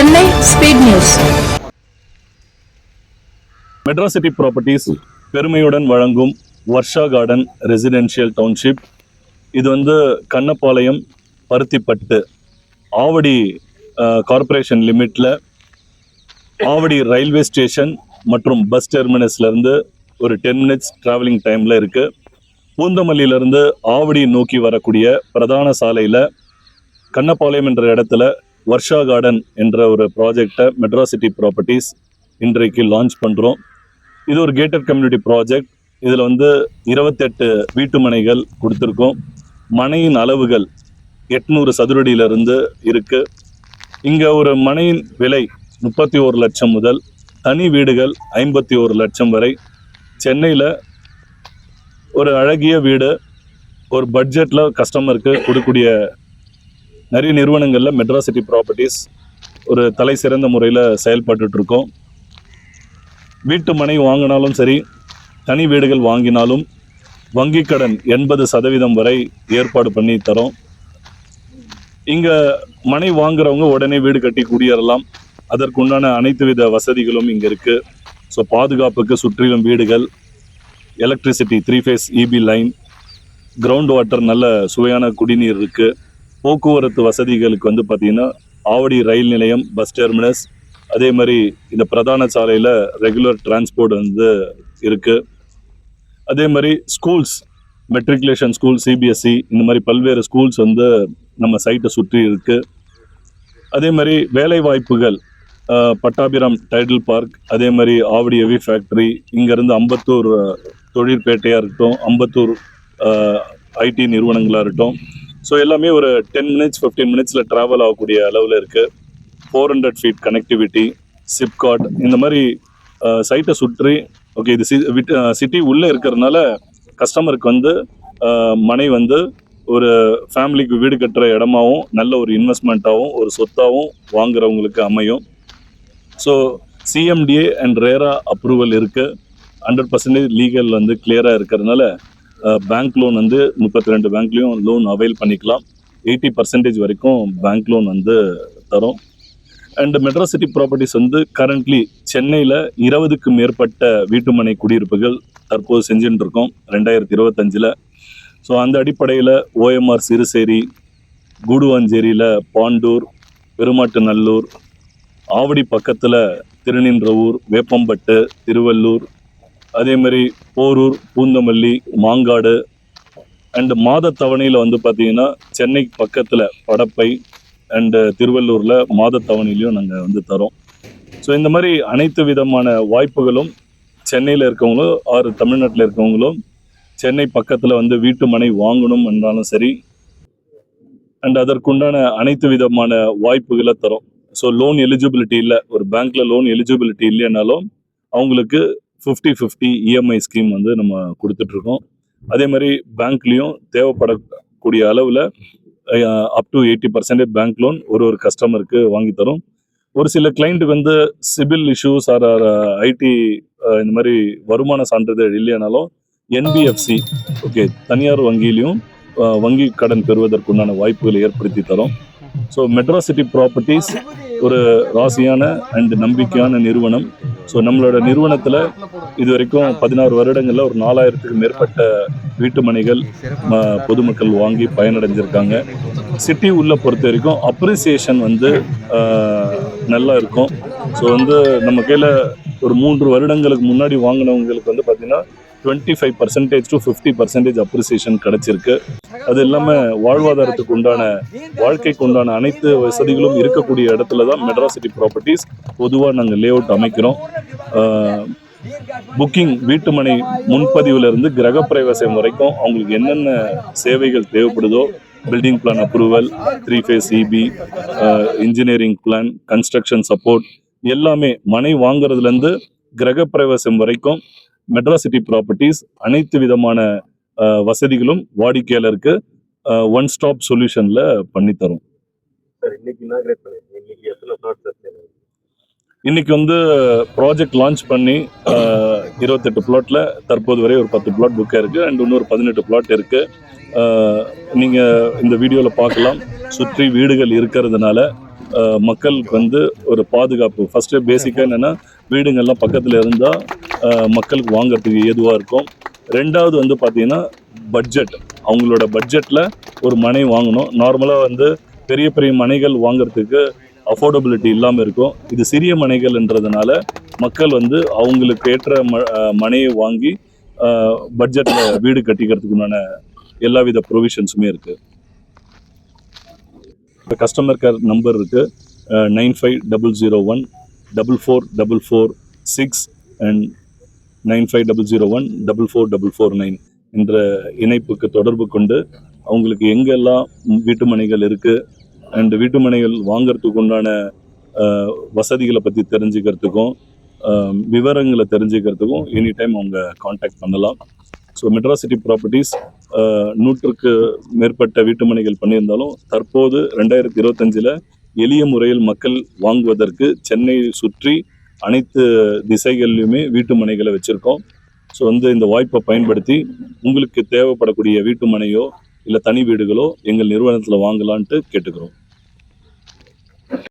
Chennai speed news. Madras city properties பெருமையுடன் வழங்கும் Varsha garden residential township இது வந்து கண்ணப்பாளையம் பருத்திப்பட்டு ஆவடி கார்ப்பரேஷன் லிமிட்டில் ஆவடி ரயில்வே ஸ்டேஷன் மற்றும் பஸ் டெர்மினஸ்லேருந்து ஒரு டென் மினிட்ஸ் ட்ராவலிங் டைமில் இருக்குது பூந்தமல்லியிலேருந்து ஆவடி நோக்கி வரக்கூடிய பிரதான சாலையில் கண்ணப்பாளையம் என்ற இடத்துல வர்ஷா கார்டன் என்ற ஒரு ப்ராஜெக்டை மெட்ராசிட்டி ப்ராப்பர்ட்டிஸ் இன்றைக்கு லான்ச் பண்ணுறோம் இது ஒரு கேட்டட் கம்யூனிட்டி ப்ராஜெக்ட் இதில் வந்து இருபத்தெட்டு வீட்டு மனைகள் கொடுத்துருக்கோம். மனையின் அளவுகள் எட்நூறு சதுரடியிலிருந்து இருக்குது இங்கே ஒரு மனையின் விலை முப்பத்தி ஒரு லட்சம் முதல் தனி வீடுகள் ஐம்பத்தி ஒரு லட்சம் வரை. சென்னையில் ஒரு அழகிய வீடு ஒரு பட்ஜெட்டில் கஸ்டமருக்கு கொடுக்கக்கூடிய நிறைய நிறுவனங்களில் மெட்ராசிட்டி ப்ராப்பர்ட்டிஸ் ஒரு தலை சிறந்த முறையில் செயல்பட்டுருக்கோம் வீட்டு மனை வாங்கினாலும் சரி தனி வீடுகள் வாங்கினாலும் வங்கி கடன் எண்பது சதவீதம் வரை ஏற்பாடு பண்ணி தரோம். இங்கே மனை வாங்குறவங்க உடனே வீடு கட்டி குடியேறலாம். அதற்குண்டான அனைத்து வித வசதிகளும் இங்கே இருக்குது ஸோ பாதுகாப்புக்கு சுற்றிலும் வீடுகள் electricity three phase EB line ground water நல்ல சுவையான குடிநீர் இருக்குது போக்குவரத்து வசதிகளுக்கு வந்து பார்த்திங்கன்னா ஆவடி ரயில் நிலையம் பஸ் டெர்மினஸ் அதே மாதிரி இந்த பிரதான சாலையில் ரெகுலர் டிரான்ஸ்போர்ட் வந்து இருக்குது அதே மாதிரி ஸ்கூல்ஸ் மெட்ரிகுலேஷன் ஸ்கூல் சிபிஎஸ்சி இந்த மாதிரி பல்வேறு ஸ்கூல்ஸ் வந்து நம்ம சைட்டை சுற்றி இருக்குது அதே மாதிரி வேலை வாய்ப்புகள் பட்டாபிராம் டைடல் பார்க் அதே மாதிரி ஆவடி எவி ஃபேக்ட்ரி இங்கேருந்து அம்பத்தூர் தொழிற்பேட்டையாக இருக்கட்டும் அம்பத்தூர் ஐடி நிறுவனங்களாக இருக்கட்டும் ஸோ எல்லாமே ஒரு டென் மினிட்ஸ் ஃபிஃப்டீன் மினிட்ஸில் ட்ராவல் ஆகக்கூடிய அளவில் இருக்குது four hundred feet connectivity SIPCOT இந்த மாதிரி சைட்டை சுற்றி ஓகே இது சிட்டி உள்ளே இருக்கிறதுனால கஸ்டமருக்கு வந்து மனை வந்து ஒரு ஃபேமிலிக்கு வீடு கட்டுற இடமாவும் நல்ல ஒரு இன்வெஸ்ட்மெண்ட்டாகவும் ஒரு சொத்தாகவும் வாங்குறவங்களுக்கு அமையும். So CMDA and RERA approval இருக்குது ஹண்ட்ரட் பர்சன்டேஜ் லீகல் வந்து கிளியராக இருக்கிறதுனால பேங்க் லோன் வந்து முப்பத்தி ரெண்டு பேங்க்லேயும் லோன் அவைல் பண்ணிக்கலாம். எயிட்டி பர்சன்டேஜ் வரைக்கும் பேங்க் லோன் வந்து தரும். அண்ட் மெட்ராசிட்டி ப்ராப்பர்ட்டிஸ் வந்து கரண்ட்லி சென்னையில் இருபதுக்கு மேற்பட்ட வீட்டுமனை குடியிருப்புகள் தற்போது செஞ்சுட்டு இருக்கோம் ரெண்டாயிரத்தி இருபத்தஞ்சில். ஸோ அந்த அடிப்படையில் ஓஎம்ஆர் சிறுசேரி கூடுவாஞ்சேரியில் பாண்டூர் பெருமாட்டு நல்லூர் ஆவடி பக்கத்தில் திருநின்றவூர் வேப்பம்பட்டு திருவள்ளூர் அதே மாதிரி போரூர் பூந்தமல்லி மாங்காடு அண்டு மாதத்தவணையில் வந்து பார்த்தீங்கன்னா சென்னை பக்கத்தில் படப்பை அண்டு திருவள்ளூரில் மாதத்தவணையிலையும் நாங்கள் வந்து தரோம். ஸோ இந்த மாதிரி அனைத்து விதமான வாய்ப்புகளும் சென்னையில் இருக்கவங்களும் ஆறு தமிழ்நாட்டில் இருக்கவங்களும் சென்னை பக்கத்தில் வந்து வீட்டு மனை வாங்கணும் என்றாலும் சரி அண்ட் அதற்குண்டான அனைத்து விதமான வாய்ப்புகளை தரும். ஸோ லோன் எலிஜிபிலிட்டி இல்லை. ஒரு பேங்க்ல லோன் எலிஜிபிலிட்டி இல்லைனாலும் அவங்களுக்கு ஃபிஃப்டி ஃபிஃப்டி இஎம்ஐ ஸ்கீம் வந்து நம்ம கொடுத்துட்ருக்கோம். அதே மாதிரி பேங்க்லேயும் தேவைப்படக்கூடிய அளவில் up to eighty percentage bank loan ஒரு ஒரு கஸ்டமருக்கு வாங்கி தரும். ஒரு சில கிளைண்ட்டுக்கு வந்து CIBIL issues or or IT இந்த மாதிரி வருமான சான்றிதழ் இல்லைனாலும் என்பிஎஃப்சி ஓகே தனியார் வங்கியிலையும் வங்கி கடன் பெறுவதற்குண்டான வாய்ப்புகளை ஏற்படுத்தி தரும். ஸோ மெட்ராசிட்டி ப்ராப்பர்ட்டிஸ் ஒரு ராசியான அண்ட் நம்பிக்கையான நிறுவனம். ஸோ நம்மளோட நிறுவனத்தில் இது வரைக்கும் பதினாறு வருடங்களில் ஒரு நாலாயிரத்துக்கு மேற்பட்ட வீட்டு மனைகள் ம- பொதுமக்கள் வாங்கி பயனடைஞ்சிருக்காங்க. சிட்டி உள்ள பொறுத்த வரைக்கும் அப்ரிசியேஷன் வந்து நல்லா இருக்கும். ஸோ வந்து நம்ம கையில் ஒரு மூன்று வருடங்களுக்கு முன்னாடி வாங்கினவங்களுக்கு வந்து பார்த்திங்கன்னா twenty five percentage to fifty percentage appreciation கிடைச்சிருக்கு. அது இல்லாமல் வாழ்வாதாரத்துக்கு உண்டான வாழ்க்கைக்கு உண்டான அனைத்து வசதிகளும் இருக்கக்கூடிய இடத்துல தான் மெட்ராசிட்டி ப்ராப்பர்ட்டிஸ் பொதுவாக நாங்கள் லே அவுட் அமைக்கிறோம். புக்கிங் வீட்டுமனை முன்பதிவிலிருந்து கிரக கிரகப்பிரவேசம் வரைக்கும் அவங்களுக்கு என்னென்ன சேவைகள் தேவைப்படுதோ building plan approval three phase EB engineering plan construction support எல்லாமே மனை வாங்குறதுலேருந்து கிரகப்பிரவேசம் வரைக்கும் மெட்ராசிட்டி ப்ராப்பர்ட்டிஸ் அனைத்து விதமான வசதிகளும் வாடிக்கையாளருக்கு ஒன் ஸ்டாப் சொல்யூஷனில் பண்ணித்தரும் சார் இன்னைக்கு வந்து ப்ராஜெக்ட் லான்ச் பண்ணி இருபத்தெட்டு பிளாட்ல தற்போது வரை ஒரு பத்து பிளாட் புக்காக இருக்கு அண்ட் இன்னொரு பதினெட்டு பிளாட் இருக்கு. அஹ், நீங்க இந்த வீடியோவில் பார்க்கலாம். சுற்றி வீடுகள் இருக்கிறதுனால மக்களுக்கு வந்து ஒரு பாதுகாப்பு. ஃபஸ்ட்டு பேசிக்காக என்னென்னா வீடுங்கள்லாம் பக்கத்தில் இருந்தால் மக்களுக்கு வாங்கிறதுக்கு ஏதுவாக இருக்கும். ரெண்டாவது வந்து பார்த்தீங்கன்னா பட்ஜெட் அவங்களோட பட்ஜெட்டில் ஒரு மனை வாங்கணும். நார்மலாக வந்து பெரிய பெரிய மனைகள் வாங்குறதுக்கு அஃபோர்டபிலிட்டி இல்லாமல் இருக்கும். இது சிறிய மனைகள்ன்றதுனால மக்கள் வந்து அவங்களுக்கு ஏற்ற ம மனையை வாங்கி பட்ஜெட்டில் வீடு கட்டிக்கிறதுக்குண்டான எல்லா வித ப்ரொவிஷன்ஸுமே இருக்குது இப்போ கஸ்டமர் கேர் நம்பர் இருக்குது nine five double zero one double four double four six and nine five double zero one double four double four nine என்ற இணைப்புக்கு தொடர்பு கொண்டு அவங்களுக்கு எங்கெல்லாம் வீட்டு மனைகள் இருக்குது அண்ட் வீட்டு மனைகள் உண்டான வசதிகளை பற்றி தெரிஞ்சுக்கிறதுக்கும் விவரங்களை தெரிஞ்சுக்கிறதுக்கும் எனி டைம் அவங்க காண்டாக்ட் பண்ணலாம். ஸோ மெட்ராசிட்டி ப்ராப்பர்ட்டிஸ் நூற்றுக்கு மேற்பட்ட வீட்டுமனைகள் பண்ணியிருந்தாலும் தற்போது ரெண்டாயிரத்தி இருபத்தஞ்சில் எளிய முறையில் மக்கள் வாங்குவதற்கு சென்னை சுற்றி அனைத்து திசைகள்லையுமே வீட்டு மனைகளை வச்சுருக்கோம். ஸோ வந்து இந்த வாய்ப்பை பயன்படுத்தி உங்களுக்கு தேவைப்படக்கூடிய வீட்டு மனையோ இல்லை தனி வீடுகளோ எங்கள் நிறுவனத்தில் வாங்கலான்ட்டு கேட்டுக்கிறோம்.